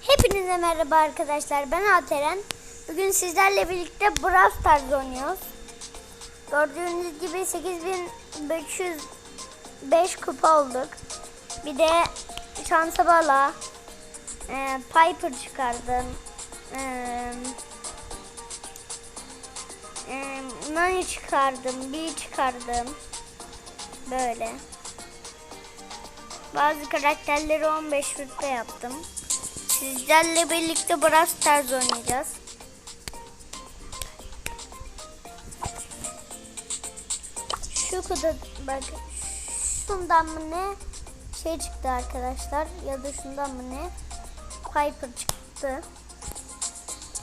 Hepinize merhaba arkadaşlar. Ben Ateren. Bugün sizlerle birlikte Brawl Stars oynuyoruz. Gördüğünüz gibi 8505 kupa olduk. Bir de şansa bala e, Piper çıkardım. E, e, Nani çıkardım. Bee çıkardım. Böyle. Bazı karakterleri 15 rütbe yaptım. Sizlerle birlikte Brawl Stars oynayacağız. Şu kuda bak şundan mı ne şey çıktı arkadaşlar ya da şundan mı ne Piper çıktı.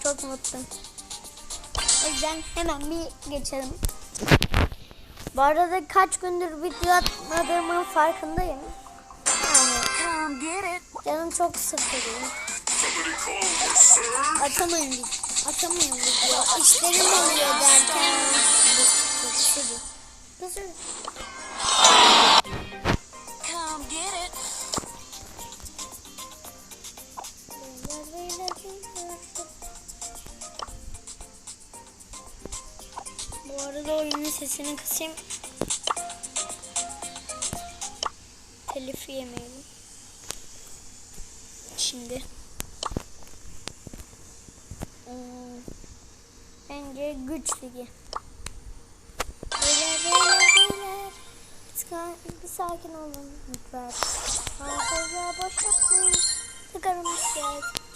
Çok mutluyum. O yüzden hemen bir geçelim. Bu arada kaç gündür video atmadığımın farkındayım. Yani. Canım çok sıkılıyor. Atamayın, atamayın video. İşlerim oluyor derken. Beyler. Bu arada oyunun sesini kısayım. Telif yemeyelim. Şimdi. Bence güç ligi. Beyler beyler beyler. Ska- Bir sakin olun lütfen. Fazla boş yapmayın. Sıkarım gerçekten.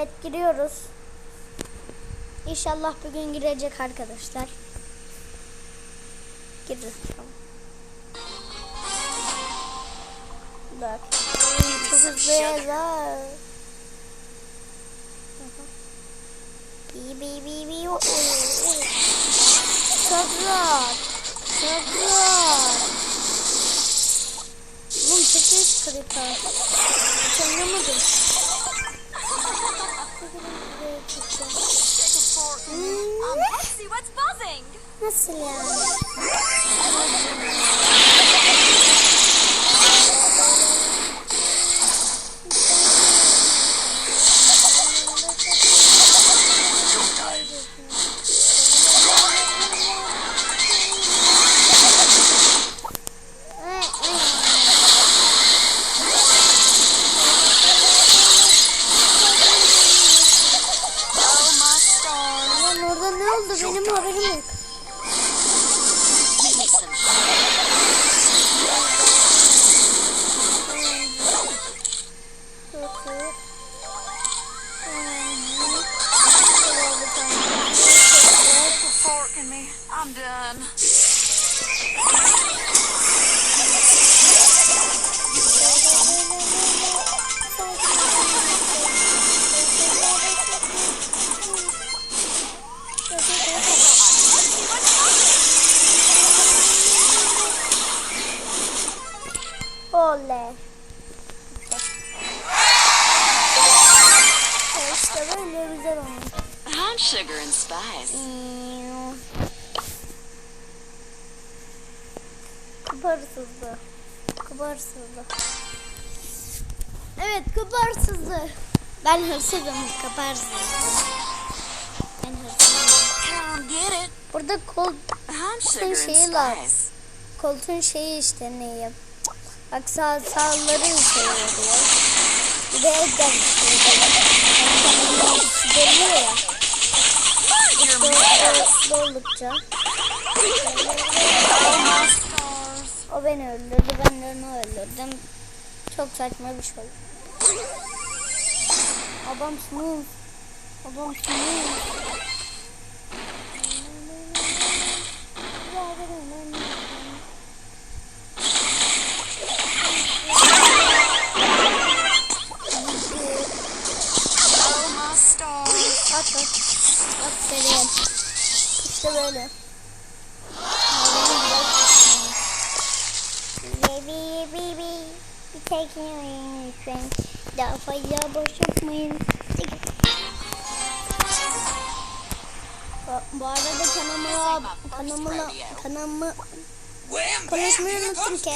Evet giriyoruz. İnşallah bugün girecek arkadaşlar. Girdi. Tamam. Bak. Çok hızlı yazar. Bi bi bi bi. o- o- o. Çok rahat. Çok rahat. Oğlum Nasıl yani? Oh my stars. Lan orada ne oldu benim haberim yok. Sugar and spice. Kubarsızlı. Kubarsızlı. Evet kubarsızlı. Ben hırsızım kubarsızlı. Ben hırsızım. Burada kol, and şeyi spice. koltuğun şeyi işte neyi? Bak sağ, sağların şeyi oluyor. Bir de Edgar Dönüyor ya. My stars. O beni öldürdü, ben de onu öldürdüm. Çok saçma bir şey oldu. Adamsınız. Adamsınız. İşte böyle. Baby baby bir tek yiyin lütfen. Daha fazla boş yapmayın. Bu- arada kanalıma kanalıma kanalımı konuşmayı unuttum ki.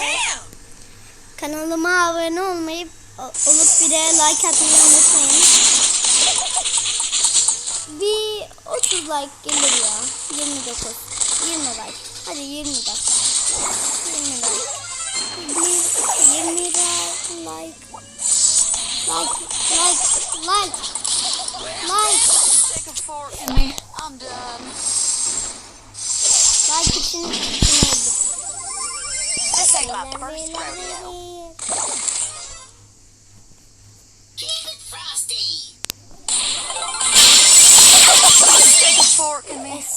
Kanalıma abone olmayı olup bir de like atmayı unutmayın. 30 like gelir ya. 29. 20 like. Hadi 20 like. 20 like. 20, 20 like. Like. Like. Like. Like. I'm done. Like için This ain't my first rodeo.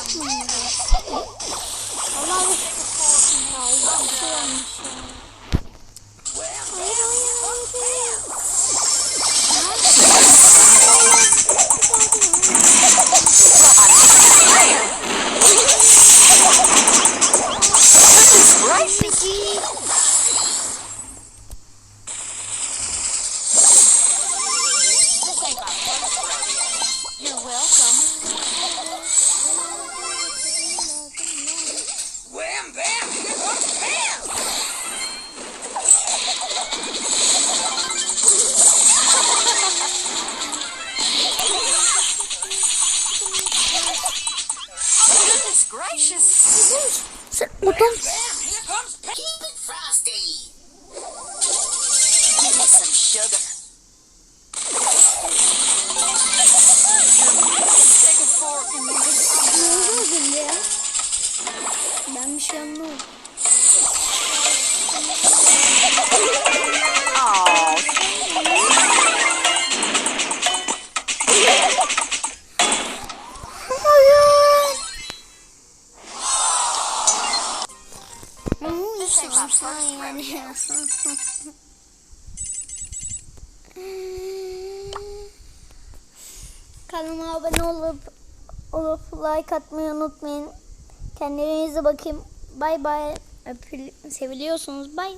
Ben bot muyum? Kanalıma abone olup olup like atmayı unutmayın. Kendinize bakayım. Bay bay. Öpül- Seviliyorsunuz. Bay.